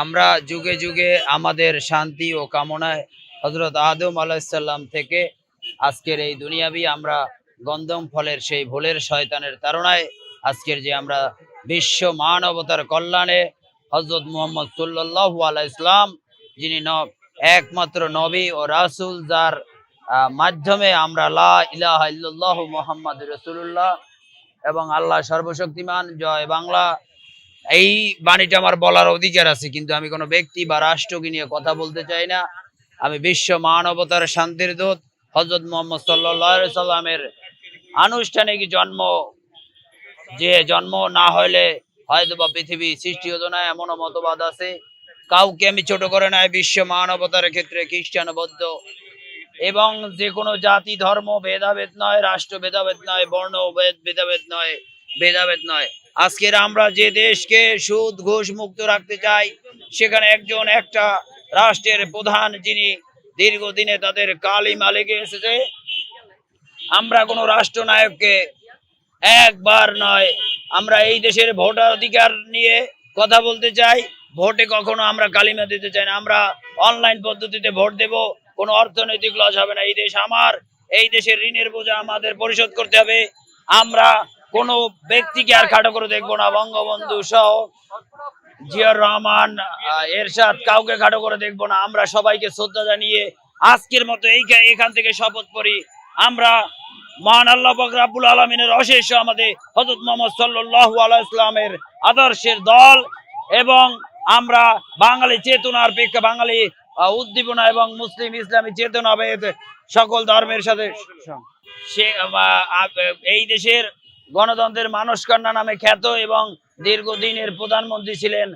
আমরা যুগে যুগে আমাদের শান্তি ও কামনায় হজরত আদম আলাহিসাল্লাম থেকে আজকের এই দুনিয়াবি আমরা গন্ধম ফলের সেই ভুলের শয়তানের তারণায় আজকের যে আমরা বিশ্ব মানবতার কল্যাণে হজরত মোহাম্মদ সাল্লাহ আলাহ ইসলাম যিনি একমাত্র নবী ও রাসূল, যার মাধ্যমে আমরা লা ইলাহা ইল্লাল্লাহু মোহাম্মদ রসুল্লাহ এবং আল্লাহ সর্বশক্তিমান, জয় বাংলা। এই বাণীটা আমার বলার অধিকার আছে, কিন্তু আমি কোনো ব্যক্তি বা রাষ্ট্রকে নিয়ে কথা বলতে চাই না। আমি বিশ্ব মানবতার শান্তির দূত হজরত মোহাম্মদ সাল্লাহ সাল্লামের আনুষ্ঠানিক জন্ম। যে জন্ম না হলে হয়তো বা পৃথিবী সৃষ্টি হতো না, এমনও মতবাদ আছে। কাউকে আমি ছোট করে নাই, বিশ্ব মানবতার ক্ষেত্রে খ্রিস্টান বৌদ্ধ এবং যে কোনো জাতি, ধর্ম, ভেদাভেদ নয়, রাষ্ট্র ভেদাভেদ নয়, বর্ণ ভেদ ভেদাভেদ নয় ভেদাভেদ নয়। আজকের আমরা যে দেশকে সুদ, ঘুষ মুক্ত রাখতে চাই, সেখানে একজন, একটা রাষ্ট্রের প্রধান যিনি দীর্ঘদিনে তাদের কালিমা লেগে এসেছে, আমরা কোনো রাষ্ট্রনায়ককে একবার নয়, আমরা এই দেশের ভোটার অধিকার নিয়ে কথা বলতে চাই, ভোটে কখনো আমরা কালিমা দিতে চাই না, আমরা অনলাইন পদ্ধতিতে ভোট দেব, কোনো অর্থনৈতিক লস হবে না, এই দেশ আমার, এই দেশের ঋণের বোঝা আমাদের পরিশোধ করতে হবে, আমরা কোনো ব্যক্তিকে আর খাটো করে দেখব না। বঙ্গবন্ধু সহ জিয়ার রহমান এরশাদ কাউকে খাটো করে দেখব না। আমরা সবাইকে শ্রদ্ধা জানিয়ে আজকের মতো এই এখান থেকে শপথ করি। আমরা মহান আল্লাহ রাব্বুল আলমিনের অশেষ আমাদের হজরত মোহাম্মদ সাল্লাল্লাহু আলাইহি ইসলামের আদর্শের দল এবং আমরা বাঙালি চেতনার প্রেক্ষা বাঙালি উদ্দীপনা এবং মুসলিম ইসলামী চেতনা সকল ধর্মের সাথে সে এই দেশের গণতন্ত্রের মানস কন্যা নামে খ্যাত এবং দীর্ঘদিনের প্রধানমন্ত্রী ছিলেন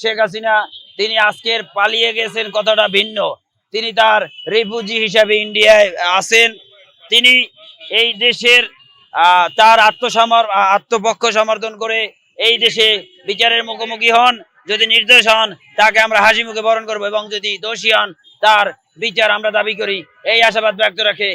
শেখ হাসিনা, তিনি আজকের পালিয়ে গেছেন কথাটা ভিন্ন। তিনি তার রিফিউজি হিসাবে ইন্ডিয়ায় আছেন। তিনি এই দেশের তার আত্মসমর আত্মপক্ষ সমর্থন করে এই দেশে বিচারের মুখোমুখি হন। যদি নির্দোষ হন, তাকে আমরা হাসি মুখে বরণ করব এবং যদি দোষী হন, তার বিচার আমরা দাবি করি। এই আশাবাদ ব্যক্ত রাখে